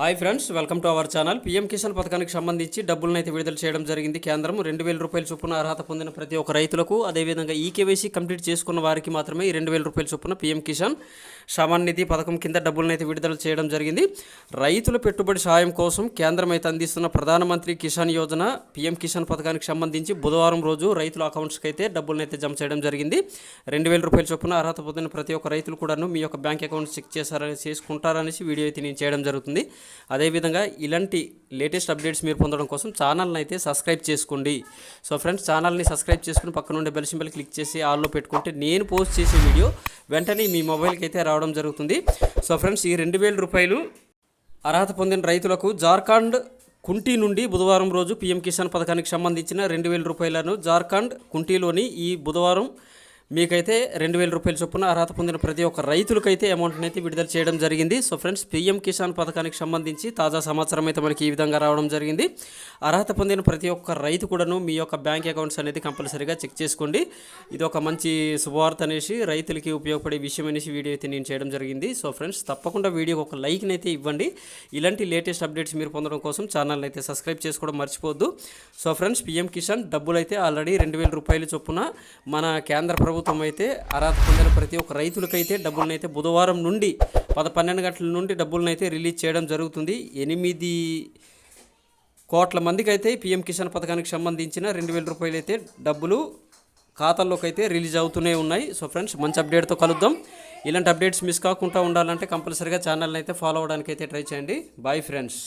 Hi friends welcome to our channel. PM Kisan పథకానికి సంబంధించి డబ్బులను అయితే విడుదల చేయడం జరిగింది కేంద్రం రెండు వేల రూపాయల చొప్పున అర్హత పొందిన ప్రతి ఒక్క రైతులకు అదేవిధంగా ఈ కేవైసీ కంప్లీట్ చేసుకున్న వారికి మాత్రమే ఈ రెండు వేల రూపాయల చొప్పున పీఎం కిసాన్ సామాన్ నిధి పథకం కింద డబ్బులను అయితే విడుదల చేయడం జరిగింది. రైతుల పెట్టుబడి సాయం కోసం కేంద్రం అయితే అందిస్తున్న ప్రధానమంత్రి కిసాన్ యోజన పీఎం కిసాన్ పథకానికి సంబంధించి బుధవారం రోజు రైతుల అకౌంట్స్కి అయితే డబ్బులను అయితే జమ చేయడం జరిగింది. రెండు వేల రూపాయల చొప్పున అర్హత పొందిన ప్రతి ఒక్క రైతులు కూడాను మీ యొక్క బ్యాంక్ అకౌంట్ చెక్ చేశారని చేసుకుంటారనేసి వీడియో అయితే నేను చేయడం జరుగుతుంది. అదేవిధంగా ఇలాంటి లేటెస్ట్ అప్డేట్స్ మీరు పొందడం కోసం ఛానల్ని అయితే సబ్స్క్రైబ్ చేసుకోండి. సో ఫ్రెండ్స్ ఛానల్ని సబ్స్క్రైబ్ చేసుకుని పక్కన ఉండే బెల్ సింబల్ క్లిక్ చేసి ఆల్లో పెట్టుకుంటే నేను పోస్ట్ చేసే వీడియో వెంటనే మీ మొబైల్కి అయితే రావడం జరుగుతుంది. సో ఫ్రెండ్స్ ఈ రెండు వేల రూపాయలు అర్హత పొందిన రైతులకు జార్ఖండ్ కుంటి నుండి బుధవారం రోజు పీఎం కిసాన్ పథకానికి సంబంధించిన రెండు వేల రూపాయలను జార్ఖండ్ కుంటిలోని ఈ బుధవారం మీకైతే రెండు వేల రూపాయల చొప్పున అర్హత పొందిన ప్రతి ఒక్క రైతులకైతే అమౌంట్ని అయితే విడుదల చేయడం జరిగింది. సో ఫ్రెండ్స్ పీఎం కిసాన్ పథకానికి సంబంధించి తాజా సమాచారం అయితే మనకి ఈ విధంగా రావడం జరిగింది. అర్హత పొందిన ప్రతి ఒక్క రైతు కూడాను మీ యొక్క బ్యాంక్ అకౌంట్స్ అనేది కంపల్సరీగా చెక్ చేసుకోండి. ఇది ఒక మంచి శుభవార్త అనేసి రైతులకి ఉపయోగపడే విషయం అనేసి వీడియో అయితే నేను చేయడం జరిగింది. సో ఫ్రెండ్స్ తప్పకుండా వీడియోకి ఒక లైక్ని అయితే ఇవ్వండి. ఇలాంటి లేటెస్ట్ అప్డేట్స్ మీరు పొందడం కోసం ఛానల్ అయితే సబ్స్క్రైబ్ చేసుకోవడం మర్చిపోవద్దు. సో ఫ్రెండ్స్ పీఎం కిసాన్ డబ్బులు అయితే ఆల్రెడీ రెండు వేల రూపాయల చొప్పున మన కేంద్ర ప్రభుత్వం అయితే అర్హత పొందిన ప్రతి ఒక్క రైతులకైతే డబ్బులనైతే అయితే బుధవారం నుండి పద పన్నెండు గంటల నుండి డబ్బులనైతే అయితే రిలీజ్ చేయడం జరుగుతుంది. ఎనిమిది కోట్ల మందికి అయితే పీఎం కిసాన్ పథకానికి సంబంధించిన రెండు వేల రూపాయలు అయితే డబ్బులు ఖాతాల్లోకి అయితే రిలీజ్ అవుతూనే ఉన్నాయి. సో ఫ్రెండ్స్ మంచి అప్డేట్తో కలుద్దాం. ఇలాంటి అప్డేట్స్ మిస్ కాకుండా ఉండాలంటే కంపల్సరీగా ఛానల్ని అయితే ఫాలో అవ్వడానికి అయితే ట్రై చేయండి. Bye friends.